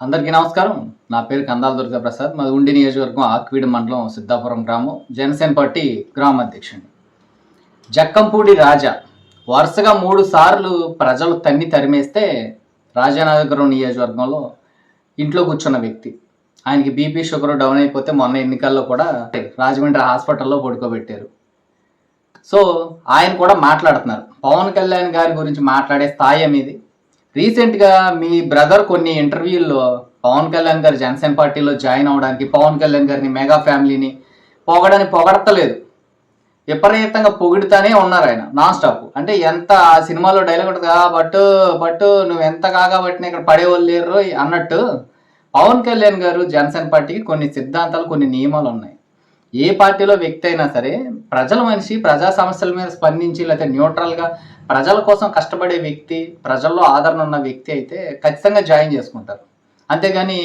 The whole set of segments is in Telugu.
అందరికీ నమస్కారం. నా పేరు కందాల దుర్గా ప్రసాద్ మాది ఉండి నియోజకవర్గం ఆక్వీడ్ మండలం సిద్ధాపురం గ్రామం జనసేన పార్టీ గ్రామ అధ్యక్షుడు జక్కంపూడి రాజా వరుసగా మూడు సార్లు ప్రజలు తన్ని తరిమేస్తే రాజానగరం నియోజకవర్గంలో ఇంట్లో కూర్చున్న వ్యక్తి. ఆయనకి బీపీ షుగర్ డౌన్ అయిపోతే మొన్న ఎన్నికల్లో కూడా రాజమండ్రి హాస్పిటల్లో పడుకోబెట్టారు. సో ఆయన కూడా మాట్లాడుతున్నారు. పవన్ కళ్యాణ్ గారి గురించి మాట్లాడే స్థాయి మీది రీసెంట్గా మీ బ్రదర్ కొన్ని ఇంటర్వ్యూల్లో పవన్ కళ్యాణ్ గారు జనసేన పార్టీలో జాయిన్ అవ్వడానికి పవన్ కళ్యాణ్ గారిని మెగా ఫ్యామిలీని పొగడని పొగడతలేదు. విపరీతంగా పొగిడుతానే ఉన్నారు ఆయన నాన్ స్టాప్ అంటే ఎంత ఆ సినిమాలో డైలాగ్ ఉంటుంది బట్టు బట్టు నువ్వు ఎంత కాగాబట్టిన ఇక్కడ పడేవాళ్ళు లేరు అన్నట్టు పవన్ కళ్యాణ్ గారు జనసేన పార్టీకి కొన్ని సిద్ధాంతాలు కొన్ని నియమాలు ఉన్నాయి. ఏ పార్టీలో వ్యక్తి అయినా సరే ప్రజల మనిషి ప్రజా సమస్యల మీద స్పందించి లేకపోతే న్యూట్రల్గా ప్రజల కోసం కష్టపడే వ్యక్తి ప్రజల్లో ఆదరణ ఉన్న వ్యక్తి అయితే ఖచ్చితంగా జాయిన్ చేసుకుంటారు. అంతేగాని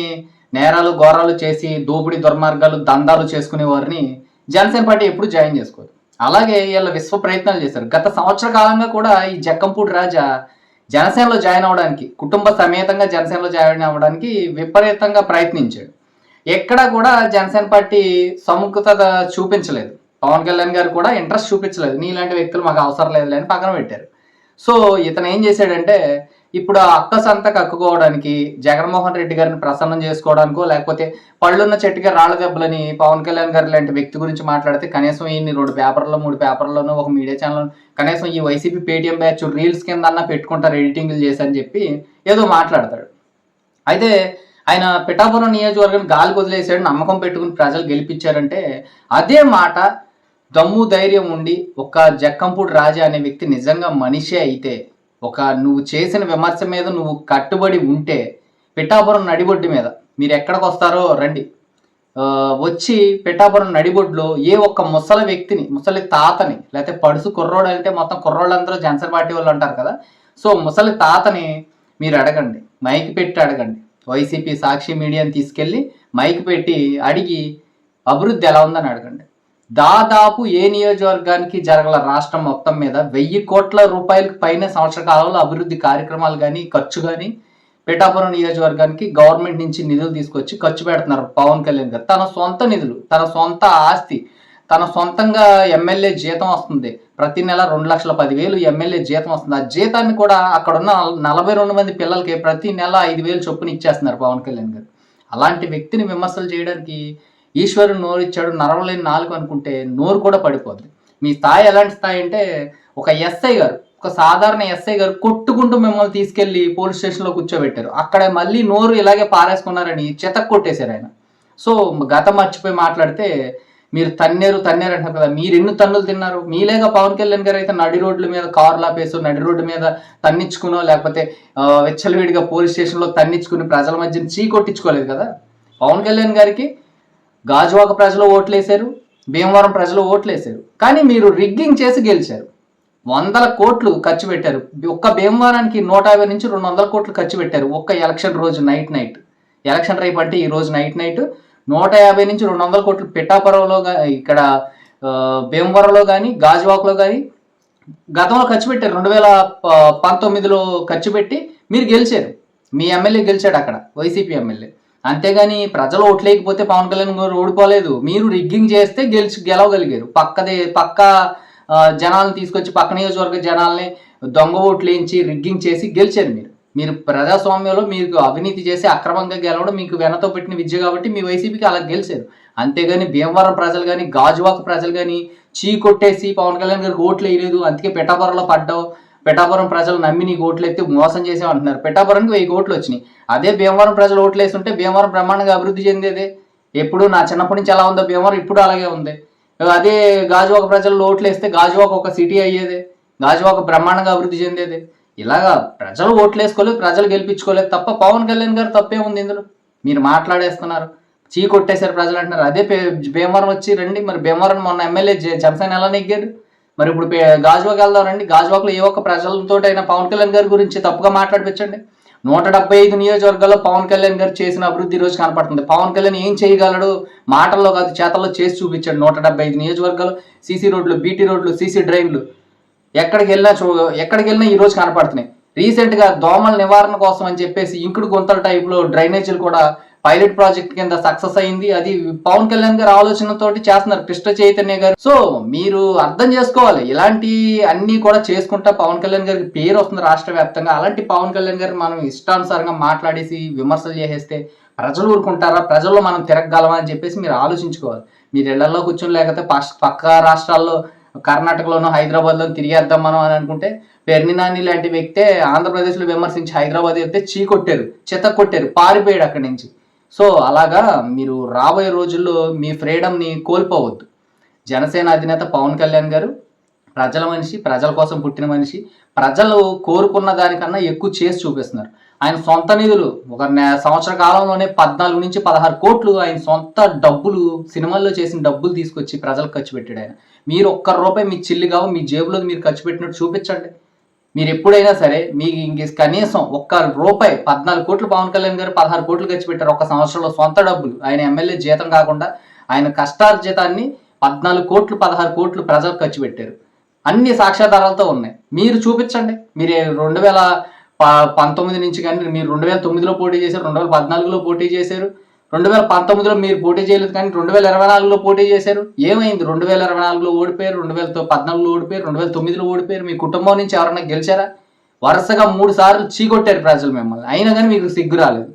నేరాలు ఘోరాలు చేసి దోపిడీ దుర్మార్గాలు దందాలు చేసుకునే వారిని జనసేన పార్టీ ఎప్పుడు జాయిన్ చేసుకోదు. అలాగే వీళ్ళ విశ్వ ప్రయత్నాలు చేశారు. గత సంవత్సర కాలంగా కూడా ఈ జక్కంపూడి రాజా జనసేనలో జాయిన్ అవ్వడానికి కుటుంబ సమేతంగా జనసేనలో జాయిన్ అవ్వడానికి విపరీతంగా ప్రయత్నించాడు. ఎక్కడ కూడా జనసేన పార్టీ సముఖత చూపించలేదు. పవన్ కళ్యాణ్ గారు కూడా ఇంట్రెస్ట్ చూపించలేదు. నీలాంటి వ్యక్తులు మాకు అవసరం లేదు అని పక్కన పెట్టారు. సో ఇతను ఏం చేశాడంటే ఇప్పుడు ఆ అక్క సంత కక్కుకోవడానికి జగన్మోహన్ రెడ్డి గారిని ప్రసన్నం చేసుకోవడానికో లేకపోతే పళ్ళున్న చెట్టుగా రాళ్ళ దెబ్బలని పవన్ కళ్యాణ్ గారు లాంటి వ్యక్తి గురించి మాట్లాడితే కనీసం ఈ రెండు పేపర్లో మూడు పేపర్లోనూ ఒక మీడియా ఛానల్ కనీసం ఈ వైసీపీ పేటీఎం బ్యాచ్ రీల్స్ కింద అన్నా పెట్టుకుంటారు ఎడిటింగ్లు చేసి అని చెప్పి ఏదో మాట్లాడతాడు. అయితే ఆయన పిఠాపురం నియోజకవర్గం గాలి వదిలేసాడు నమ్మకం పెట్టుకుని ప్రజలు గెలిపించారంటే అదే మాట దమ్ము ధైర్యం ఉండి ఒక జక్కంపూడి రాజా అనే వ్యక్తి నిజంగా మనిషే అయితే ఒక నువ్వు చేసిన విమర్శ మీద నువ్వు కట్టుబడి ఉంటే పిఠాపురం నడిబొడ్డు మీద మీరు ఎక్కడికి వస్తారో రండి. వచ్చి పిఠాపురం నడిబొడ్డులో ఏ ఒక్క ముసలి వ్యక్తిని ముసలి తాతని లేకపోతే పడుసు కుర్రోడు అంటే మొత్తం కుర్రోళ్ళందరూ జనసేన పార్టీ వాళ్ళు అంటారు కదా సో ముసలి తాతని మీరు అడగండి మైక్ పెట్టి అడగండి. వైసీపీ సాక్షి మీడియాని తీసుకెళ్ళి మైక్ పెట్టి అడిగి అభివృద్ధి ఎలా ఉందని అడగండి. దాదాపు ఏ నియోజకవర్గానికి జరగల రాష్ట్రం మొత్తం మీద వెయ్యి కోట్ల రూపాయలకు పైన సంవత్సర కాలంలో అభివృద్ధి కార్యక్రమాలు కానీ ఖర్చు కానీ పిఠాపురం నియోజకవర్గానికి గవర్నమెంట్ నుంచి నిధులు తీసుకొచ్చి ఖర్చు పెడుతున్నారు పవన్ కళ్యాణ్ గారు. తన సొంత నిధులు తన సొంత ఆస్తి తన సొంతంగా ఎమ్మెల్యే జీతం వస్తుంది. ప్రతి నెల రెండు లక్షల పదివేలు ఎమ్మెల్యే జీతం వస్తుంది. ఆ జీతాన్ని కూడా అక్కడ ఉన్న నలభై రెండు మంది పిల్లలకి ప్రతి నెల ఐదు వేలు చొప్పున ఇచ్చేస్తున్నారు పవన్ కళ్యాణ్ గారు. అలాంటి వ్యక్తిని విమర్శలు చేయడానికి ఈశ్వరుడు నోరు ఇచ్చాడు నరవలేని నాలుగు అనుకుంటే నోరు కూడా పడిపోద్ది. మీ స్థాయి ఎలాంటి స్థాయి అంటే ఒక ఎస్ఐ గారు ఒక సాధారణ ఎస్ఐ గారు కొట్టుకుంటూ మిమ్మల్ని తీసుకెళ్ళి పోలీస్ స్టేషన్లో కూర్చోబెట్టారు. అక్కడ మళ్ళీ నోరు ఇలాగే పారేసుకున్నారని చెతక్ కొట్టేశారు ఆయన. సో గత మర్చిపోయి మాట్లాడితే మీరు తన్నేరు తన్నేరు అంటారు కదా. మీరు ఎన్ని తన్నులు తిన్నారు? మీలేగా పవన్ కళ్యాణ్ గారు అయితే నడి రోడ్ల మీద కారు లాపేసు నడి రోడ్డు మీద తన్నించుకునో లేకపోతే వెచ్చలవిడిగా పోలీస్ స్టేషన్లో తన్నించుకుని ప్రజల మధ్య చీ కొట్టించుకోలేదు కదా. పవన్ కళ్యాణ్ గారికి గాజువాక ప్రజలు ఓట్లేశారు భీమవరం ప్రజలు ఓట్లేశారు. కానీ మీరు రిగ్గింగ్ చేసి గెలిచారు. వందల కోట్లు ఖర్చు పెట్టారు. ఒక్క భీమవరానికి నూట యాభై నుంచి రెండు వందల కోట్లు ఖర్చు పెట్టారు ఒక్క ఎలక్షన్ రోజు నైట్ నైట్. ఎలక్షన్ రేపు అంటే ఈ రోజు నైట్ నైట్ నూట యాభై నుంచి రెండు వందల కోట్లు పిఠాపురంలో ఇక్కడ భీమవరంలో కానీ గాజువాక్లో కానీ గతంలో ఖర్చు పెట్టారు. రెండు వేల పంతొమ్మిదిలో ఖర్చు పెట్టి మీరు గెలిచారు. మీ ఎమ్మెల్యే గెలిచాడు అక్కడ వైసీపీ ఎమ్మెల్యే. అంతేగాని ప్రజలు ఓట్లేకపోతే పవన్ కళ్యాణ్ గారు ఓడిపోలేదు. మీరు రిగ్గింగ్ చేస్తే గెలిచి గెలవగలిగారు. పక్కదే పక్క జనాలను తీసుకొచ్చి పక్క నియోజకవర్గ జనాల్ని దొంగ ఓట్లు వేయించి రిగ్గింగ్ చేసి గెలిచారు మీరు. మీరు ప్రజాస్వామ్యంలో మీకు అవినీతి చేసి అక్రమంగా గెలవడం మీకు వెనతో పెట్టిన విద్య కాబట్టి మీ వైసీపీకి అలా గెలిచారు. అంతేగాని భీమవరం ప్రజలు కానీ గాజువాక ప్రజలు కానీ చీ కొట్టేసి పవన్ కళ్యాణ్ గారికి ఓట్లు వేయలేదు. అందుకే పిఠాపురంలో పడ్డావు. పిఠాపురం ప్రజలు నమ్మి నీకు ఓట్లు ఎత్తి మోసం చేసావు అంటున్నారు. పిఠాపురానికి వెయ్యి కోట్లు వచ్చినాయి. అదే భీమవరం ప్రజలు ఓట్లు వేస్తుంటే భీమవరం బ్రహ్మాండంగా అభివృద్ధి చెందేదే? ఎప్పుడు నా చిన్నప్పటి నుంచి ఎలా ఉందో భీమవరం ఇప్పుడు అలాగే ఉంది. అదే గాజువాక ప్రజలు ఓట్లు వేస్తే గాజువాక ఒక సిటీ అయ్యేదే? గాజువాక బ్రహ్మాండంగా అభివృద్ధి చెందేదే? ఇలాగా ప్రజలు ఓట్లు వేసుకోలేదు ప్రజలు గెలిపించుకోలేదు తప్ప పవన్ కళ్యాణ్ గారు తప్పే ఉంది ఇందులో. మీరు మాట్లాడేస్తున్నారు. చీ కొట్టేశారు ప్రజలు అంటున్నారు. అదే పే- భీమవరం వచ్చి రండి. మరి భీమవరం మొన్న ఎమ్మెల్యే జనసేన ఎలా నెగ్గారు మరి ఇప్పుడు పే- వెళ్దాం రండి. గాజువాకలో ఏ ఒక్క ప్రజలతో అయినా పవన్ కళ్యాణ్ గారి గురించి తప్పుగా మాట్లాడిపించండి. నూట డెబ్బై ఐదు నియోజకవర్గాల్లో పవన్ కళ్యాణ్ గారు చేసిన అభివృద్ధి రోజు కనపడుతుంది. పవన్ కళ్యాణ్ ఏం చేయగలడు? మాటల్లో కాదు చేతల్లో చేసి చూపించాడు నూట డెబ్బై ఐదు నియోజకవర్గాలు సీసీ రోడ్లు బీటీ రోడ్లు సీసీ డ్రైన్లు. ఎక్కడికి వెళ్ళినా చూ ఎక్కడికి వెళ్ళినా ఈ రోజు కనపడుతున్నాయి. రీసెంట్గా దోమల నివారణ కోసం అని చెప్పేసి ఇంకుడు గుంతల టైప్లో డ్రైనేజీలు కూడా పైలట్ ప్రాజెక్ట్ కింద సక్సెస్ అయింది. అది పవన్ కళ్యాణ్ గారు ఆలోచనతోటి చేస్తున్నారు కృష్ణ చైతన్య గారు. సో మీరు అర్థం చేసుకోవాలి. ఇలాంటి అన్ని కూడా చేసుకుంటా పవన్ కళ్యాణ్ గారికి పేరు వస్తుంది రాష్ట్ర వ్యాప్తంగా. అలాంటి పవన్ కళ్యాణ్ గారు మనం ఇష్టానుసారంగా మాట్లాడేసి విమర్శలు చేసేస్తే ప్రజలు ఊరుకుంటారా? ప్రజల్లో మనం తిరగగలమా అని చెప్పేసి మీరు ఆలోచించుకోవాలి. మీరు ఇళ్ళలో కూర్చొని లేకపోతే పక్క రాష్ట్రాల్లో కర్ణాటకలోనో హైదరాబాద్లో తిరిగేద్దాం మనం అని అనుకుంటే పెర్నినాని లాంటి వ్యక్తే ఆంధ్రప్రదేశ్లో విమర్శించి హైదరాబాద్ వెళ్తే చీ కొట్టారు చెత్త కొట్టారు పారిపోయాడు అక్కడి నుంచి. సో అలాగా మీరు రాబోయే రోజుల్లో మీ ఫ్రీడమ్ని కోల్పోవద్దు. జనసేన అధినేత పవన్ కళ్యాణ్ గారు ప్రజల మనిషి ప్రజల కోసం పుట్టిన మనిషి ప్రజలు కోరుకున్న దానికన్నా ఎక్కువ చేసి చూపిస్తున్నారు. ఆయన సొంత నిధులు. ఒక సంవత్సర కాలంలోనే పద్నాలుగు నుంచి పదహారు కోట్లు ఆయన సొంత డబ్బులు సినిమాల్లో చేసిన డబ్బులు తీసుకొచ్చి ప్రజలకు ఖర్చు పెట్టాడు ఆయన. మీరు ఒక్క రూపాయి మీ చిల్లి కావు మీ జేబులో మీరు ఖర్చు పెట్టినట్టు చూపించండి. మీరు ఎప్పుడైనా సరే మీకు ఇంక కనీసం ఒక్క రూపాయి పద్నాలుగు కోట్లు పవన్ కళ్యాణ్ గారు పదహారు కోట్లు ఖర్చు పెట్టారు ఒక సంవత్సరంలో సొంత డబ్బులు. ఆయన ఎమ్మెల్యే జీతం కాకుండా ఆయన కష్టార్జితాన్ని పద్నాలుగు కోట్లు పదహారు కోట్లు ప్రజలకు ఖర్చు పెట్టారు. అన్ని సాక్ష్యాధారాలతో ఉన్నాయి. మీరు చూపించండి. మీరు రెండు వేల పంతొమ్మిది నుంచి కానీ మీరు రెండు వేల తొమ్మిదిలో పోటీ చేశారు రెండు వేల పద్నాలుగులో పోటీ చేశారు రెండు వేల పంతొమ్మిదిలో మీరు పోటీ చేయలేదు కానీ రెండు వేల ఇరవై నాలుగులో పోటీ చేశారు. ఏమైంది? రెండు వేల ఇరవై నాలుగులో ఓడిపోయారు రెండు వేల పద్నాలుగులో ఓడిపోయారు రెండు వేల తొమ్మిదిలో ఓడిపోయారు. మీ కుటుంబం నుంచి ఎవరైనా గెలిచారా? వరుసగా మూడు సార్లు చీకొట్టారు ప్రజలు మిమ్మల్ని. అయినా కానీ మీకు సిగ్గు రాలేదు.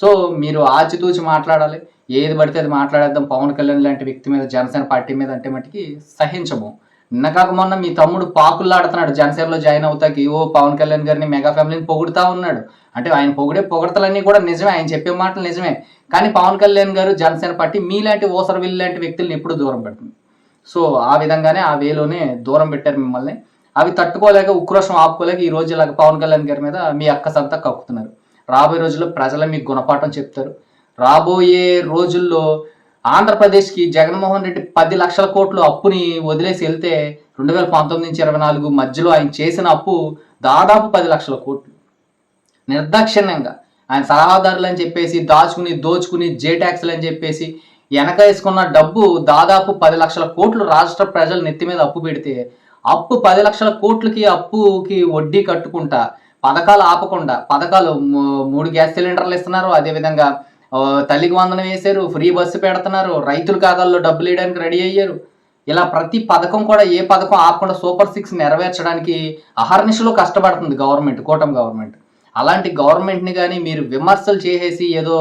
సో మీరు ఆచితూచి మాట్లాడాలి. ఏది పడితే అది మాట్లాడేద్దాం. పవన్ కళ్యాణ్ లాంటి వ్యక్తి మీద జనసేన పార్టీ మీద అంటే మటుకి సహించము నిన్న కాక మొన్న మీ తమ్ముడు పాకులాడుతున్నాడు జనసేనలో జాయిన్ అవుతాకి. ఓ పవన్ కళ్యాణ్ గారిని మెగా ఫ్యామిలీని పొగుడుతా ఉన్నాడు. అంటే ఆయన పొగిడే పొగడతలన్నీ కూడా నిజమే. ఆయన చెప్పే మాటలు నిజమే. కానీ పవన్ కళ్యాణ్ గారు జనసేన పార్టీ మీలాంటి ఓసరవిల్లి లాంటి వ్యక్తుల్ని ఎప్పుడు దూరం పెడుతుంది. సో ఆ విధంగానే ఆ వేలోనే దూరం పెట్టారు మిమ్మల్ని. అవి తట్టుకోలేక ఉక్రోషం ఆపుకోలేక ఈ రోజు ఇలాగ పవన్ కళ్యాణ్ గారి మీద మీ అక్కసంతా కక్కుతున్నారు. రాబోయే రోజుల్లో ప్రజలే మీకు గుణపాఠం చెప్తారు. రాబోయే రోజుల్లో ఆంధ్రప్రదేశ్కి జగన్మోహన్ రెడ్డి పది లక్షల కోట్లు అప్పుని వదిలేసి వెళ్తే రెండు వేల పంతొమ్మిది నుంచి ఇరవై నాలుగు మధ్యలో ఆయన చేసిన అప్పు దాదాపు పది లక్షల కోట్లు. నిర్దాక్షిణ్యంగా ఆయన సలహాదారులు అని చెప్పేసి దాచుకుని దోచుకుని జే ట్యాక్స్లు అని చెప్పేసి వెనక వేసుకున్న డబ్బు దాదాపు పది లక్షల కోట్లు రాష్ట్ర ప్రజలు నెత్తి మీద అప్పు పెడితే అప్పు పది లక్షల కోట్లకి అప్పుకి వడ్డీ కట్టుకుంటా పథకాలు ఆపకుండా పథకాలు మూ- మూడు గ్యాస్ సిలిండర్లు ఇస్తున్నారు. అదేవిధంగా తల్లికి వందనం వేశారు ఫ్రీ బస్సు పెడుతున్నారు రైతుల ఖాతాల్లో డబ్బులు వేయడానికి రెడీ అయ్యారు. ఇలా ప్రతి పథకం కూడా ఏ పథకం ఆపకుండా సూపర్ సిక్స్ నెరవేర్చడానికి అహర్నిశలో కష్టపడుతుంది గవర్నమెంట్ కూటమి గవర్నమెంట్. అలాంటి గవర్నమెంట్ని కానీ మీరు విమర్శలు చేసేసి ఏదో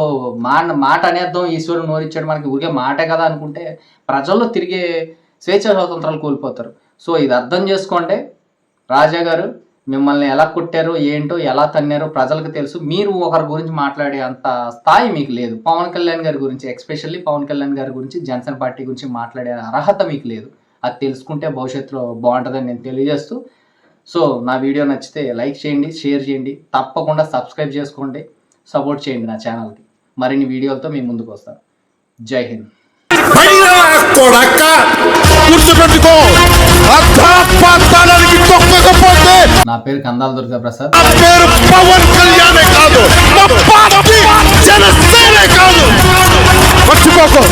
మాట మాట అనేద్దాం ఈశ్వరుడు నోరిచ్చాడు మనకి ఊరికే మాటే కదా అనుకుంటే ప్రజల్లో తిరిగే స్వేచ్ఛ స్వాతంత్రాలు కోల్పోతారు. సో ఇది అర్థం చేసుకోండి. రాజా గారు మిమ్మల్ని ఎలా కొట్టారు ఏంటో ఎలా తన్నారో ప్రజలకు తెలుసు. మీరు ఒకరి గురించి మాట్లాడే అంత స్థాయి మీకు లేదు. పవన్ కళ్యాణ్ గారి గురించి ఎక్స్పెషల్లీ పవన్ కళ్యాణ్ గారి గురించి జనసేన పార్టీ గురించి మాట్లాడే అర్హత మీకు లేదు. అది తెలుసుకుంటే భవిష్యత్తులో బాగుంటుందని నేను తెలియజేస్తూ సో నా వీడియో నచ్చితే లైక్ చేయండి షేర్ చేయండి తప్పకుండా సబ్స్క్రైబ్ చేసుకోండి సపోర్ట్ చేయండి నా ఛానల్కి. మరిన్ని వీడియోలతో మీ ముందుకు వస్తాను. జై హింద్. కొడక్క గుర్తుపెట్టుకో. అర్థాపాతానికి తొక్కకపోతే నా పేరు కందాల దుర్గా ప్రసాద్ నా పేరు పవన్ కళ్యాణే కాదు. నా పార్టీ జనసేనే కాదు. మర్చిపోకు.